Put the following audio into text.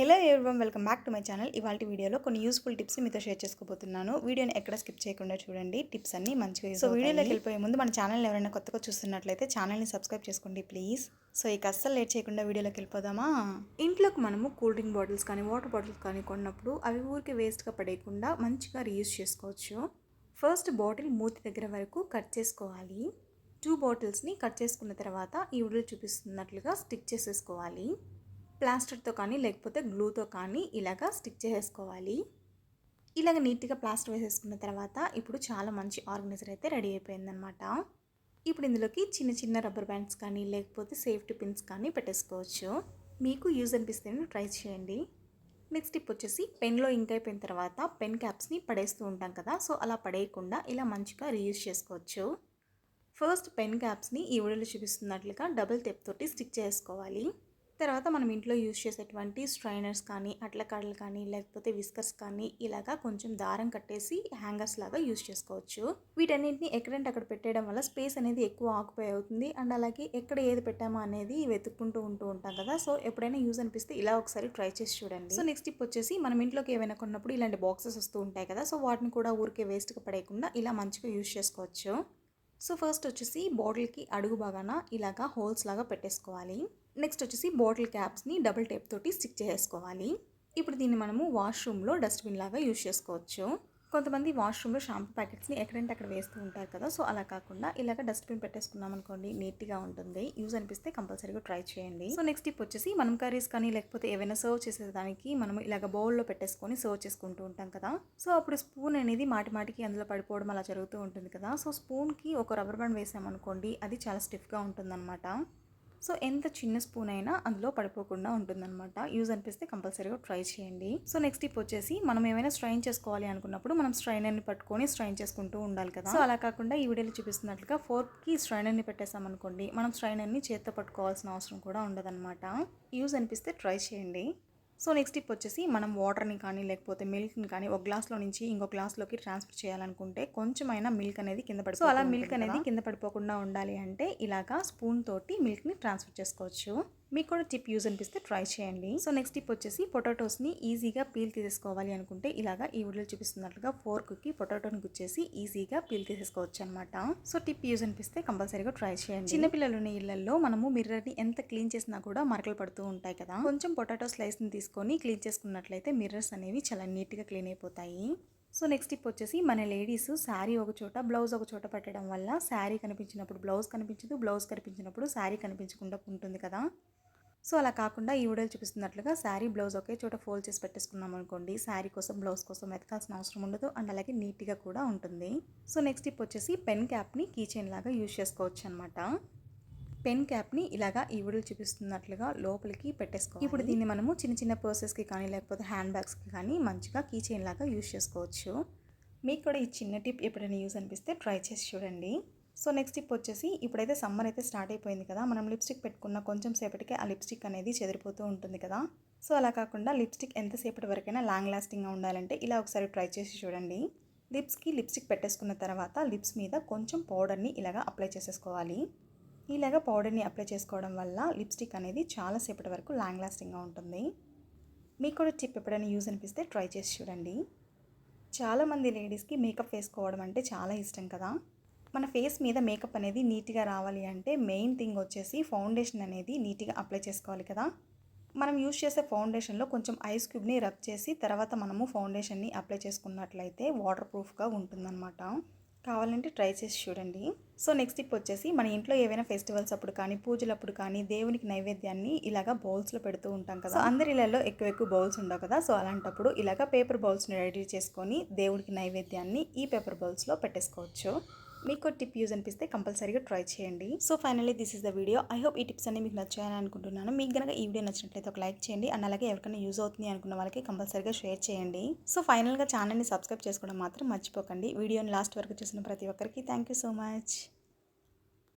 Hello everyone welcome back to my channel ఇవాళ వీడియోలో కొన్ని యూస్ఫుల్ టిప్స్ మీతో షేర్ చేసుకోబోతున్నాను. వీడియోని ఎక్కడ స్కిప్ చేయకుండా చూడండి. టిప్స్ అన్ని మంచిగా సో వీడియోలోకి వెళ్ళిపోయే ముందు మన ఛానల్ ఎవరైనా కొత్తగా చూస్తున్నట్లయితే ఛానల్ని సబ్స్క్రైబ్ చేసుకోండి ప్లీజ్ సో ఇక అస్సలు లేట్ చేయకుండా వీడియోలోకి వెళ్ళిపోదామా? ఇంట్లోకి మనము కూల్ డ్రింక్ బాటిల్స్ కానీ వాటర్ బాటిల్స్ కానీ కొన్నప్పుడు అవి ఊరికి వేస్ట్గా పడేయకుండా మంచిగా రీయూజ్ చేసుకోవచ్చు. ఫస్ట్ బాటిల్ మూతి దగ్గర వరకు కట్ చేసుకోవాలి. టూ బాటిల్స్ని కట్ చేసుకున్న తర్వాత ఈ వీడియో చూపిస్తున్నట్లుగా స్టిక్ చేసేసుకోవాలి. ప్లాస్టర్తో కానీ లేకపోతే గ్లూతో కానీ ఇలాగా స్టిక్ చేసేసుకోవాలి. ఇలాగ నీట్గా ప్లాస్టర్ వేసేసుకున్న తర్వాత ఇప్పుడు చాలా మంచి ఆర్గనైజర్ అయితే రెడీ అయిపోయిందనమాట ఇప్పుడు ఇందులోకి చిన్న చిన్న రబ్బర్ బ్యాండ్స్ కానీ లేకపోతే సేఫ్టీ పిన్స్ కానీ పెట్టేసుకోవచ్చు. మీకు యూజ్ అనిపిస్తే ట్రై చేయండి. నెక్స్ట్ టిప్ వచ్చేసి పెన్లో ఇంక్ అయిపోయిన తర్వాత పెన్ క్యాప్స్ని పడేస్తూ ఉంటాం కదా సో అలా పడేయకుండా ఇలా మంచిగా రీయూజ్ చేసుకోవచ్చు. ఫస్ట్ పెన్ క్యాప్స్ని ఈ వీడియోలో చూపిస్తున్నట్లుగా డబుల్ టెప్ తోటి స్టిక్ చేసుకోవాలి తర్వాత మనం ఇంట్లో యూజ్ చేసేటువంటి స్ట్రైనర్స్ కానీ అట్లకాడలు కానీ లేకపోతే విస్కర్స్ కానీ ఇలాగా కొంచెం దారం కట్టేసి హ్యాంగర్స్ లాగా యూజ్ చేసుకోవచ్చు. వీటన్నింటిని ఎక్కడంటే అక్కడ పెట్టేయడం వల్ల స్పేస్ అనేది ఎక్కువ ఆక్యుపై అవుతుంది. అండ్ అలాగే ఎక్కడ ఏది పెట్టామో అనేది వెతుక్కుంటూ ఉంటూ ఉంటాం కదా. సో ఎప్పుడైనా యూజ్ అనిపిస్తే ఇలా ఒకసారి ట్రై చేసి చూడండి. సో నెక్స్ట్ టిప్ వచ్చేసి మనం ఇంట్లోకి ఏమైనా కొన్నప్పుడు ఇలాంటి బాక్సెస్ వస్తూ ఉంటాయి కదా. సో వాటిని కూడా ఊరికే వేస్ట్గా పడేయకుండా ఇలా మంచిగా యూజ్ చేసుకోవచ్చు. సో ఫస్ట్ వచ్చేసి బాటిల్కి అడుగు బాగాన ఇలాగా హోల్స్ లాగా పెట్టేసుకోవాలి. నెక్స్ట్ వచ్చేసి బాటిల్ క్యాప్స్ని డబుల్ టేప్ తోటి స్టిక్ చేసుకోవాలి. ఇప్పుడు దీన్ని మనము వాష్రూమ్లో డస్ట్బిన్ లాగా యూజ్ చేసుకోవచ్చు. కొంతమంది వాష్రూమ్లో షాంపూ ప్యాకెట్స్ని ఎక్కడంటే అక్కడ వేస్తూ ఉంటారు కదా సో అలా కాకుండా ఇలాగ డస్ట్బిన్ పెట్టేసుకున్నాం అనుకోండి నీట్గా ఉంటుంది. యూజ్ అనిపిస్తే కంపల్సరీగా ట్రై చేయండి. సో నెక్స్ట్ టిప్ వచ్చేసి మనం కర్రీస్ కానీ లేకపోతే ఏవైనా సర్వ్ చేసేదానికి మనం ఇలాగ బౌల్లో పెట్టేసుకొని సర్వ్ చేసుకుంటూ ఉంటాం కదా. సో అప్పుడు స్పూన్ అనేది మాటి మాటికి అందులో పడిపోవడం అలా జరుగుతూ ఉంటుంది కదా. సో స్పూన్కి ఒక రబ్బర్ బ్యాండ్ వేసామనుకోండి అది చాలా స్టిఫ్గా ఉంటుందన్నమాట. సో ఎంత చిన్న స్పూన్ అయినా అందులో పడిపోకుండా ఉంటుందన్నమాట. యూజ్ అనిపిస్తే కంపల్సరీగా ట్రై చేయండి. సో నెక్స్ట్ టిప్ వచ్చేసి మనం ఏమైనా స్ట్రైన్ చేసుకోవాలి అనుకున్నప్పుడు మనం స్ట్రైనర్ని పట్టుకొని స్ట్రైన్ చేసుకుంటూ ఉండాలి కదా. సో అలా కాకుండా ఈ వీడియోలో చూపిస్తున్నట్లుగా ఫోర్క్కి స్ట్రైనర్ని పెట్టేసామనుకోండి మనం స్ట్రైనర్ని చేత్తో పట్టుకోవాల్సిన అవసరం కూడా ఉండదన్నమాట. యూజ్ అనిపిస్తే ట్రై చేయండి. సో నెక్స్ట్ టిప్ వచ్చేసి మనం వాటర్ని కానీ లేకపోతే మిల్క్ని కానీ ఒక గ్లాస్లో నుంచి ఇంకో గ్లాస్లోకి ట్రాన్స్ఫర్ చేయాలనుకుంటే కొంచెమైనా మిల్క్ అనేది కింద పడి సో అలా మిల్క్ అనేది కింద పడిపోకుండా ఉండాలి అంటే ఇలాగా స్పూన్ తోటి మిల్క్ని ట్రాన్స్ఫర్ చేసుకోవచ్చు. మీకు కూడా టిప్ యూజ్ అనిపిస్తే ట్రై చేయండి. సో నెక్స్ట్ టిప్ వచ్చేసి పొటాటోస్ని ఈజీగా పీల్ తీసేసుకోవాలి అనుకుంటే ఇలాగా ఈ వీడియోలో చూపిస్తున్నట్లుగా ఫోర్క్కి పొటాటోని గుచ్చేసి ఈజీగా పీల్ తీసేసుకోవచ్చు అనమాట సో టిప్ యూజ్ అనిపిస్తే కంపల్సరీగా ట్రై చేయండి. చిన్నపిల్లలు ఉన్న ఇళ్ళలో మనము మిర్రర్ని ఎంత క్లీన్ చేసినా కూడా మరకలు పడుతూ ఉంటాయి కదా. కొంచెం పొటాటో స్లైస్ని తీసుకొని క్లీన్ చేసుకున్నట్లయితే మిర్రర్స్ అనేవి చాలా నీట్గా క్లీన్ అయిపోతాయి. సో నెక్స్ట్ టిప్ వచ్చేసి మన లేడీస్ శారీ ఒక చోట బ్లౌజ్ ఒక చోట పెట్టడం వల్ల శారీ కనిపించినప్పుడు బ్లౌజ్ కనిపించదు బ్లౌజ్ కనిపించినప్పుడు శారీ కనిపించకుండా ఉంటుంది కదా. సో అలా కాకుండా ఈ వీడియోలు చూపిస్తున్నట్లుగా శారీ బ్లౌజ్ ఒకే చోట ఫోల్డ్ చేసి పెట్టేసుకున్నాం అనుకోండి. శారీ కోసం బ్లౌజ్ కోసం వెతకాల్సిన అవసరం ఉండదు. అండ్ అలాగే నీట్గా కూడా ఉంటుంది. సో నెక్స్ట్ టిప్ వచ్చేసి పెన్ క్యాప్ని కీ చైన్ లాగా యూజ్ చేసుకోవచ్చు అనమాట పెన్ క్యాప్ని ఇలాగా ఈ వీడియోలు చూపిస్తున్నట్లుగా లోపలికి పెట్టేసుకోవాలి. ఇప్పుడు దీన్ని మనము చిన్న చిన్న పర్సెస్కి కానీ లేకపోతే హ్యాండ్ బ్యాగ్స్కి కానీ మంచిగా కీ చైన్ లాగా యూజ్ చేసుకోవచ్చు. మీకు కూడా ఈ చిన్న టిప్ ఎప్పుడైనా యూజ్ అనిపిస్తే ట్రై చేసి చూడండి. సో నెక్స్ట్ టిప్ వచ్చేసి ఇప్పుడైతే సమ్మర్ అయితే స్టార్ట్ అయిపోయింది కదా మనం లిప్స్టిక్ పెట్టుకున్న కొంచెం సేపటికే ఆ లిప్స్టిక్ అనేది చెదిరిపోతూ ఉంటుంది కదా. సో అలా కాకుండా లిప్స్టిక్ ఎంతసేపటి వరకైనా లాంగ్ లాస్టింగ్గా ఉండాలంటే ఇలా ఒకసారి ట్రై చేసి చూడండి. లిప్స్కి లిప్స్టిక్ పెట్టేసుకున్న తర్వాత లిప్స్ మీద కొంచెం పౌడర్ని ఇలాగా అప్లై చేసేసుకోవాలి. ఇలాగ పౌడర్ని అప్లై చేసుకోవడం వల్ల లిప్స్టిక్ అనేది చాలాసేపటి వరకు లాంగ్ లాస్టింగ్గా ఉంటుంది. మీకు కూడా టిప్ ఎప్పుడైనా యూజ్ అనిపిస్తే ట్రై చేసి చూడండి. చాలామంది లేడీస్కి మేకప్ వేసుకోవడం అంటే చాలా ఇష్టం కదా. మన ఫేస్ మీద మేకప్ అనేది నీట్గా రావాలి అంటే మెయిన్ థింగ్ వచ్చేసి ఫౌండేషన్ అనేది నీట్గా అప్లై చేసుకోవాలి కదా. మనం యూజ్ చేసే ఫౌండేషన్లో కొంచెం ఐస్ క్యూబ్ని రబ్ చేసి తర్వాత మనము ఫౌండేషన్ని అప్లై చేసుకున్నట్లయితే వాటర్ ప్రూఫ్గా ఉంటుందన్నమాట. కావాలంటే ట్రై చేసి చూడండి. సో నెక్స్ట్ టిప్ వచ్చేసి మన ఇంట్లో ఏవైనా ఫెస్టివల్స్ అప్పుడు కానీ పూజలప్పుడు కానీ దేవునికి నైవేద్యాన్ని ఇలాగా బౌల్స్లో పెడుతూ ఉంటాం కదా. అందరి ఇళ్ళల్లో ఎక్కువ ఎక్కువ బౌల్స్ ఉండవు కదా. సో అలాంటప్పుడు ఇలాగ పేపర్ బౌల్స్ని రెడీ చేసుకొని దేవుడికి నైవేద్యాన్ని ఈ పేపర్ బౌల్స్లో పెట్టేసుకోవచ్చు. మీకు టిప్ యూజ్ అనిపిస్తే కంపల్సరీగా ట్రై చేయండి. So finally this is the video I hope ఈ టిప్స్ అన్ని మీకు నచ్చాయని అనుకుంటున్నాను. మీకు కనుక ఈ వీడియో నచ్చినట్లయితే ఒక లైక్ చేయండి. అండ్ అలాగే ఎవరికైనా యూజ్ అవుతుంది అనుకున్న వాళ్ళకి కంపల్సరీగా షేర్ చేయండి. సో ఫైనల్గా ఛానల్ని సబ్స్క్రైబ్ చేసుకోవడం మాత్రం మర్చిపోకండి. వీడియోని లాస్ట్ వరకు చూసిన ప్రతి ఒక్కరికి థ్యాంక్ యూ సో మచ్